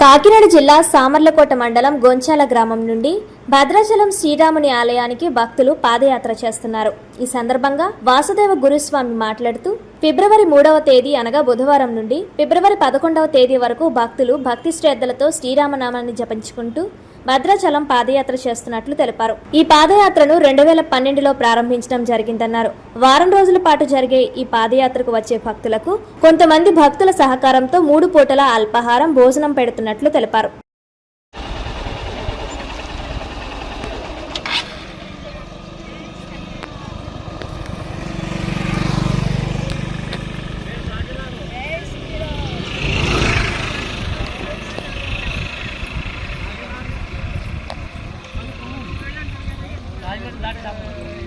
కాకినాడ జిల్లా సామర్లకోట మండలం గొంచాల గ్రామం నుండి భద్రాచలం శ్రీరాముని ఆలయానికి భక్తులు పాదయాత్ర చేస్తున్నారు. ఈ సందర్భంగా వాసుదేవ గురుస్వామి మాట్లాడుతూ ఫిబ్రవరి మూడవ తేదీ అనగా బుధవారం నుండి ఫిబ్రవరి పదకొండవ తేదీ వరకు భక్తులు భక్తి శ్రద్ధలతో శ్రీరామనామాన్ని జపించుకుంటూ భద్రాచలం పాదయాత్ర చేస్తున్నట్లు తెలిపారు. ఈ పాదయాత్రను రెండు వేల పన్నెండులో ప్రారంభించడం జరిగిందన్నారు. వారం రోజుల పాటు జరిగే ఈ పాదయాత్రకు వచ్చే భక్తులకు కొంతమంది భక్తుల సహకారంతో మూడు పూటల అల్పాహారం భోజనం పెడుతున్నట్లు తెలిపారు. Black Sabbath.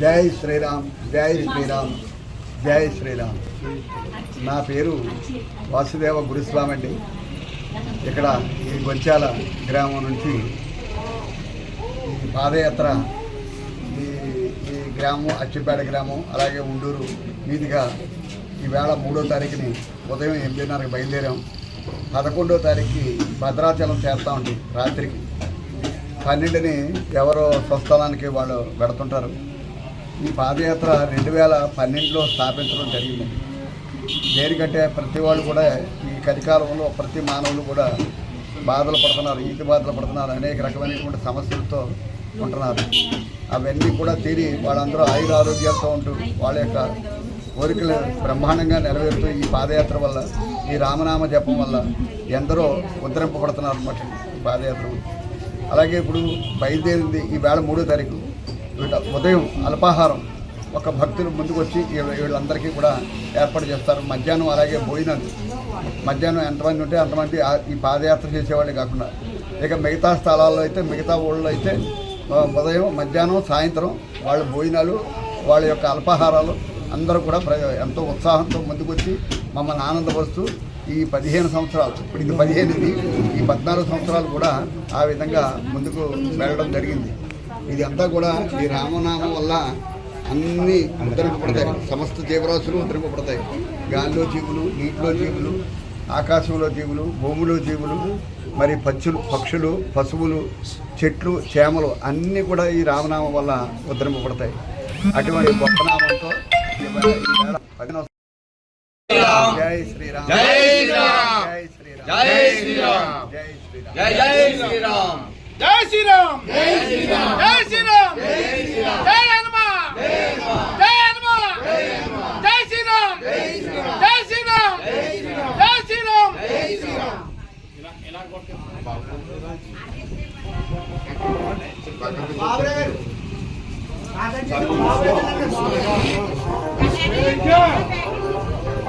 జై శ్రీరామ్ జై శ్రీరామ్ జై శ్రీరామ్. నా పేరు వాసుదేవ గురుస్వామి అండి ఇక్కడ ఈ గొంచాల గ్రామం నుంచి ఈ పాదయాత్ర ఈ ఈ గ్రామం అచ్చిపేట గ్రామం అలాగే ఉండూరు మీదుగా ఈవేళ మూడో తారీఖుని ఉదయం ఎనిమిదిన్నరకు బయలుదేరాం. పదకొండో తారీఖుకి భద్రాచలం చేస్తామండి రాత్రికి. పన్నెండుని ఎవరో స్వస్థలానికి వాళ్ళు పెడుతుంటారు ఈ పాదయాత్ర రెండు వేల పన్నెండులో స్థాపించడం జరిగింది. దేనికంటే ప్రతి వాళ్ళు కూడా ఈ కలికాలంలో ప్రతి మానవులు కూడా బాధలు పడుతున్నారు ఈతి బాధలు పడుతున్నారు అనేక రకమైనటువంటి సమస్యలతో ఉంటున్నారు. అవన్నీ కూడా తీరి వాళ్ళందరూ ఆయుర ఆరోగ్యాలతో ఉంటూ వాళ్ళ యొక్క కోరికలు బ్రహ్మాండంగా నెరవేరుతూ ఈ పాదయాత్ర వల్ల ఈ రామనామ జపం వల్ల ఎందరో ఉద్ధరింపబడుతున్నారు అన్నమాట ఈ పాదయాత్ర అలాగే ఇప్పుడు బయలుదేరింది ఈ వేళ మూడో తారీఖు. ఉదయం అల్పాహారం. ఒక భక్తులు ముందుకు వచ్చి వీళ్ళందరికీ కూడా ఏర్పాటు చేస్తారు. మధ్యాహ్నం అలాగే భోజనాలు. మధ్యాహ్నం ఎంతమంది ఉంటే అంతమంది ఈ పాదయాత్ర చేసేవాళ్ళే కాకుండా. ఇక మిగతా స్థలాల్లో అయితే మిగతా ఊళ్ళో అయితే ఉదయం మధ్యాహ్నం సాయంత్రం వాళ్ళ భోజనాలు వాళ్ళ యొక్క అల్పాహారాలు అందరూ కూడా ప్ర- ఎంతో ఉత్సాహంతో ముందుకొచ్చి మమ్మల్ని ఆనందపరుస్తూ ఈ పదిహేను సంవత్సరాలు ఇప్పుడు ఇది పదిహేనుది ఈ పద్నాలుగు సంవత్సరాలు కూడా ఆ విధంగా ముందుకు వెళ్ళడం జరిగింది. ఇది అంతా కూడా ఈ రామనామం వల్ల అన్నీ ఉద్ధరింపబడతాయి సమస్త జీవరాశులు ఉద్ధరింపబడతాయి గాలిలో జీవులు నీటిలో జీవులు ఆకాశంలో జీవులు భూమిలో జీవులు మరి పక్షులు పక్షులు పశువులు చెట్లు చేమలు అన్నీ కూడా ఈ రామనామం వల్ల ఉద్ధరింపబడతాయి. అటువంటి గొప్ప నామంతో జై శ్రీరామ్. జై శ్రీరామ్. జై శ్రీరామ్. జై శ్రీరామ్. జై శ్రీరామ్. జై జై శ్రీరామ్ జై శ్రీరామ్ జై శ్రీరామ్ జై శ్రీరామ్ జై హనుమాన్ జై శ్రీరామ్ జై శ్రీరామ్ జై శ్రీరామ్ జై